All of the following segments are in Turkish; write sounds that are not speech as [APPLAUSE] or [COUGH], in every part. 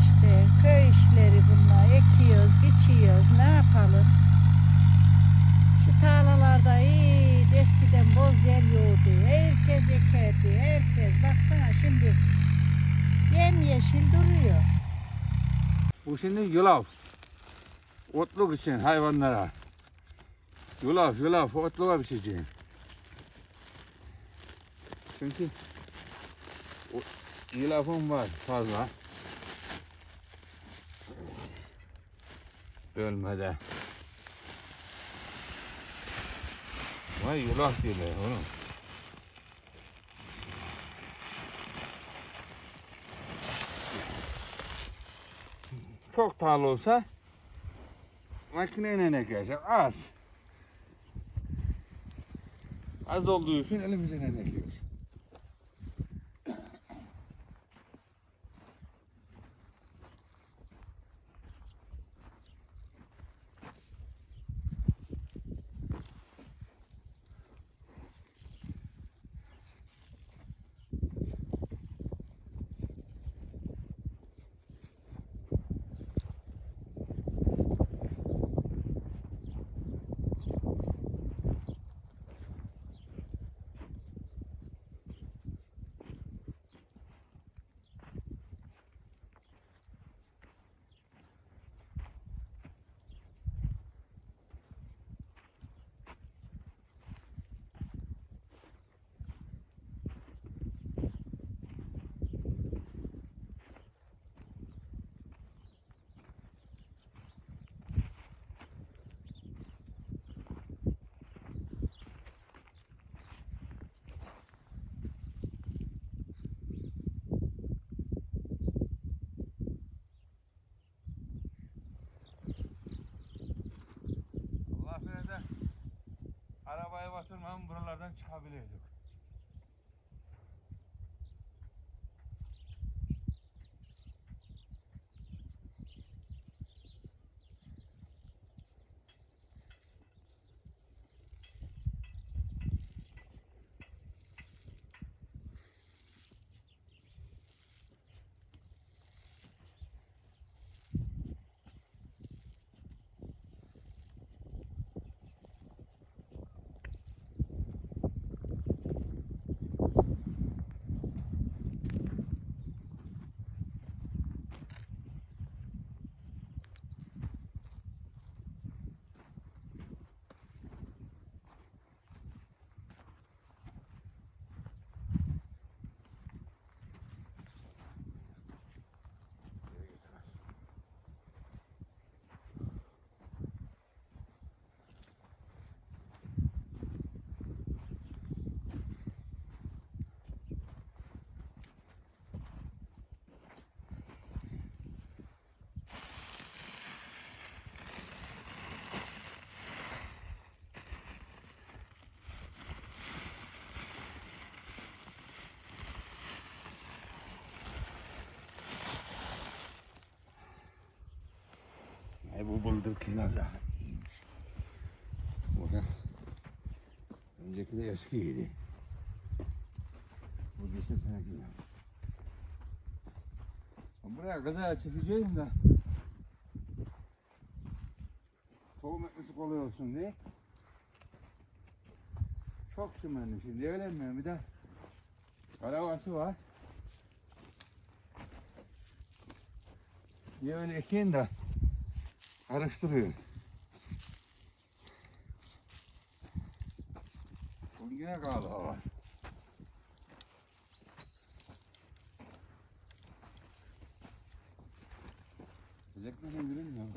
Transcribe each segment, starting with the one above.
İşte köy işleri bunlar. Ekiyoruz, biçiyoruz. Ne yapalım? Şu tarlalarda hiç eskiden boz yer yoktu. Herkes ekerdi. Herkes. Baksana şimdi yemyeşil duruyor. Bu şimdi yulaf. Otluk için hayvanlara. Yulaf, yulaf, otluğa biçeceğim. Çünkü o, yulafım var fazla. Ölmeden. Vay yulaf diyorlar oğlum. Çok pahalı olsa makineyle ekersen az. Az olduğu için elimizle ekiyoruz. Allah bilir de batırmam buralardan çıkabiliyorduk. Ay bu bıldırkılar da iyiymiş. Bakın. Önceki de eskiydi. Bu geçen seneki ya. Buraya gaza çekeceğim de tohum etmesi kolay olsun diye. Çok çimenli şimdi mi? Bir de karavası var. Niye öyle de karıştırıyor. Bugün yine kaldı hava. Sıcak mı bilmiyorum.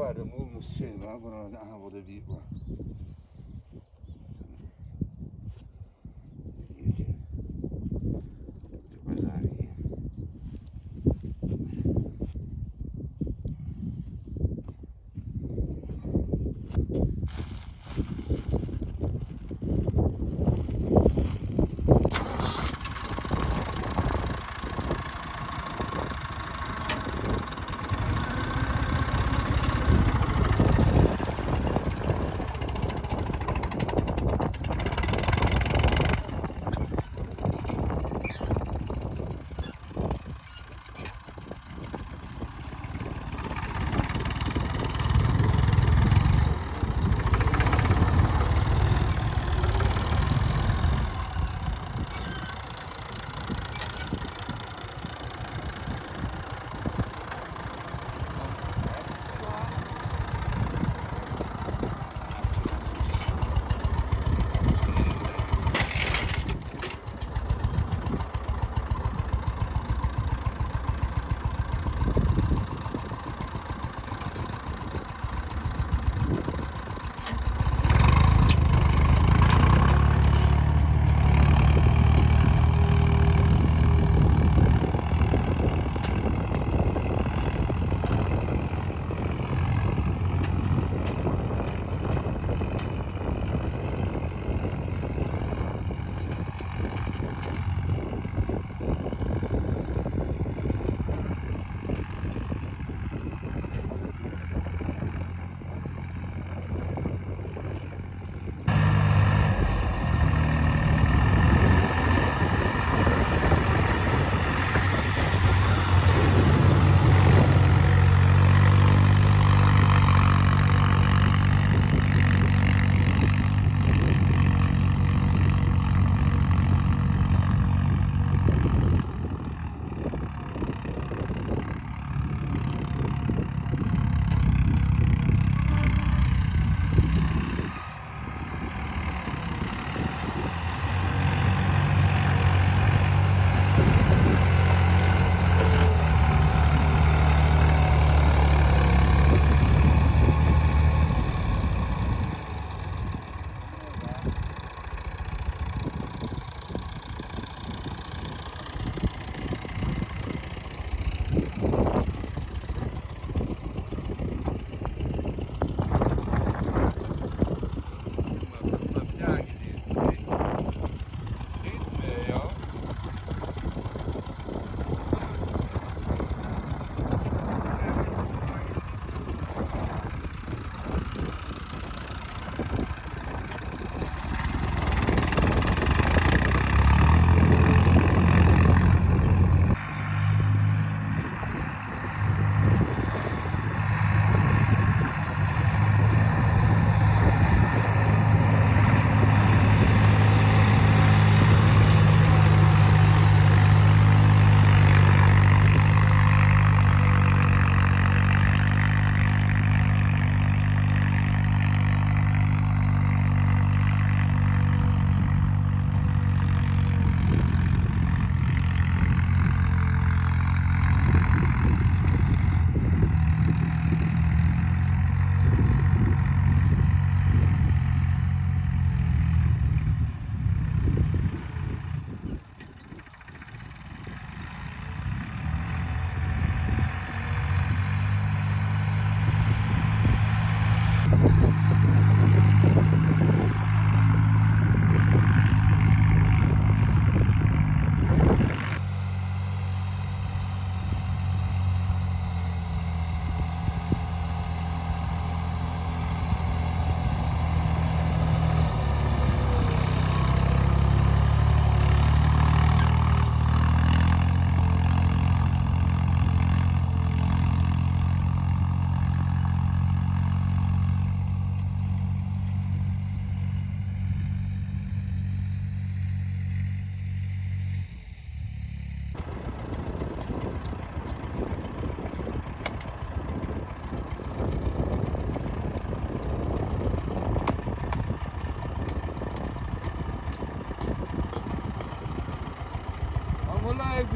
Yukarıda bulmuş şey var. Burada, aha burada bir var.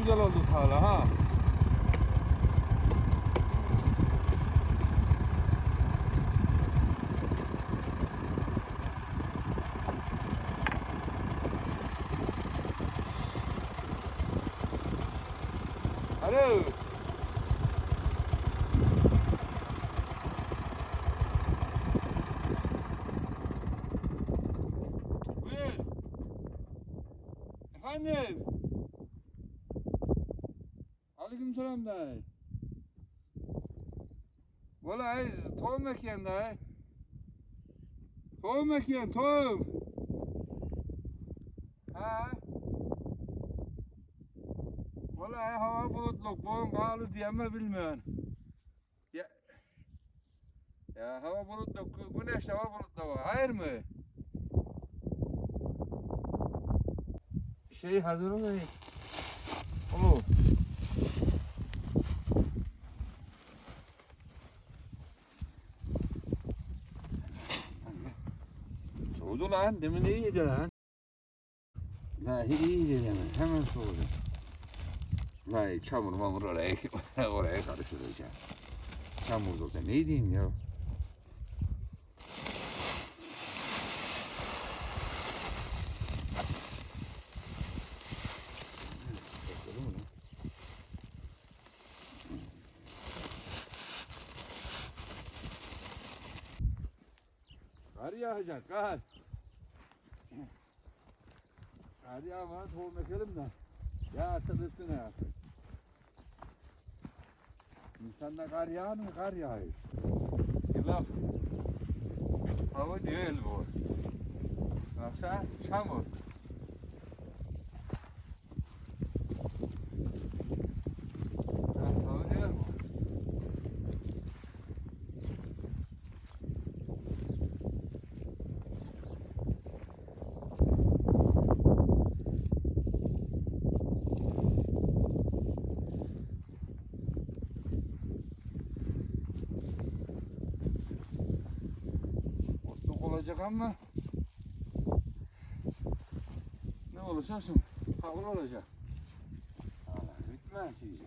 güzel oldu hala ha. Alo. Buyur. Efendim. Selam dayı. Vallahi tohum ekiyen dayı. Tohum ekiyen tohum. Ha? Vallahi hava bulutluk, bugün kağlı diyeme bilmiyorum. Ya, ya hava bulutluk, güneş hava bulutlu var. Hayır mı? Şey hazır olayım. Olur. Lan, demin iyiydi lan. La iyiydi demin, hemen soğudu. La çamur mamur oraya, [LAUGHS] oraya karıştıracağım. Çamur olsa ne diyeyim ya? Kar yağacak, kar. Kar yağmadan tohum ekelim de. Yağsın üstüne yağsın. İnsanda kar yağar mı? Kar yağıyor. Yılaf. Hava değil bu. Yoksa çamur. Ama ne olursa olsun kabul olacak. Allah bitmez iyice.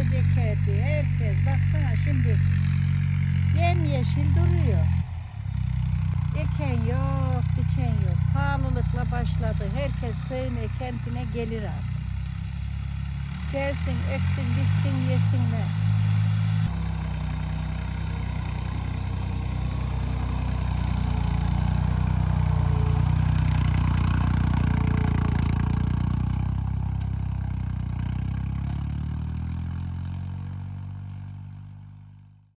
herkes ekerdi, herkes. Baksana şimdi yemyeşil duruyor. Eken yok, biçen yok. Pahalılıkla başladı. Herkes köyüne, kentine gelir artık. Gelsin, eksin, bitsin, yesinler.